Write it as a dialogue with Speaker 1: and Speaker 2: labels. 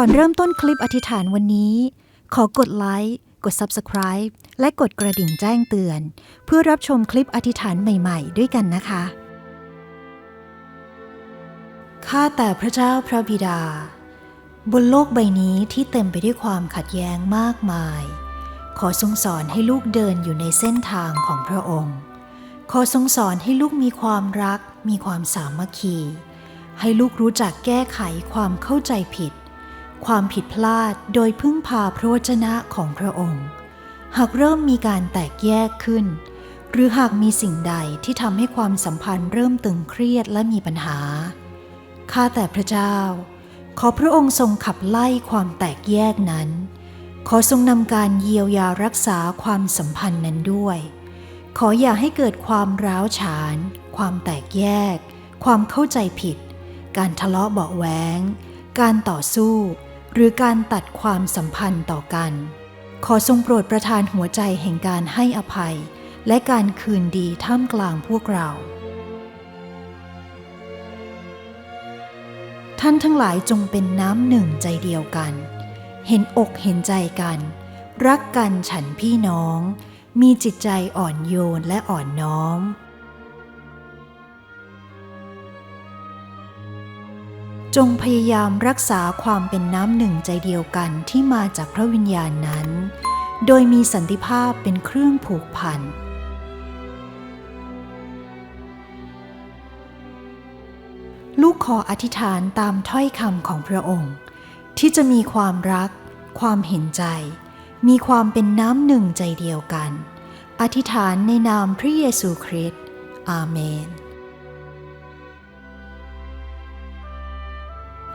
Speaker 1: ก่อนเริ่มต้นคลิปอธิษฐานวันนี้ ขอกดไลค์กด Subscribe และกดกระดิ่งแจ้งเตือน เพื่อรับชมคลิปอธิษฐานใหม่ๆ ด้วยกันนะคะ ข้าแต่พระเจ้าพระบิดา บนโลกใบนี้ที่เต็มไปด้วยความขัดแย้งมากมาย ขอทรงสอนให้ลูกเดินอยู่ในเส้นทางของพระองค์ ขอทรงสอนให้ลูกมีความรัก มีความสามัคคี ให้ลูกรู้จักแก้ไขความเข้าใจผิด ความผิดพลาดโดยพึ่งพาพระวจนะของพระองค์ หากเริ่มมีการแตกแยกขึ้น หรือหากมีสิ่งใดที่ทำให้ความสัมพันธ์เริ่มตึงเครียดและมีปัญหา ข้าแต่พระเจ้า ขอพระองค์ทรงขับไล่ความแตกแยกนั้น ขอทรงนำการเยียวยารักษาความสัมพันธ์นั้นด้วย ขออย่าให้เกิดความร้าวฉาน ความแตกแยก ความเข้าใจผิด การทะเลาะเบาะแวง การต่อสู้ หรือการตัดความสัมพันธ์ต่อกัน ขอทรงโปรดประทานหัวใจแห่งการให้อภัย และการคืนดีท่ามกลางพวกเรา ท่านทั้งหลายจงเป็นน้ำหนึ่งใจเดียวกัน เห็นอกเห็นใจกัน รักกันฉันพี่น้อง มีจิตใจอ่อนโยนและอ่อนน้อม จงพยายามรักษาความเป็นน้ำหนึ่งใจเดียวกันที่มาจากพระวิญญาณนั้น โดยมีสันติภาพเป็นเครื่องผูกพัน ลูกขออธิษฐานตามถ้อยคำของพระองค์ ที่จะมีความรัก ความเห็นใจ มีความเป็นน้ำหนึ่งใจเดียวกัน อธิษฐานในนามพระเยซูคริสต์อาเมน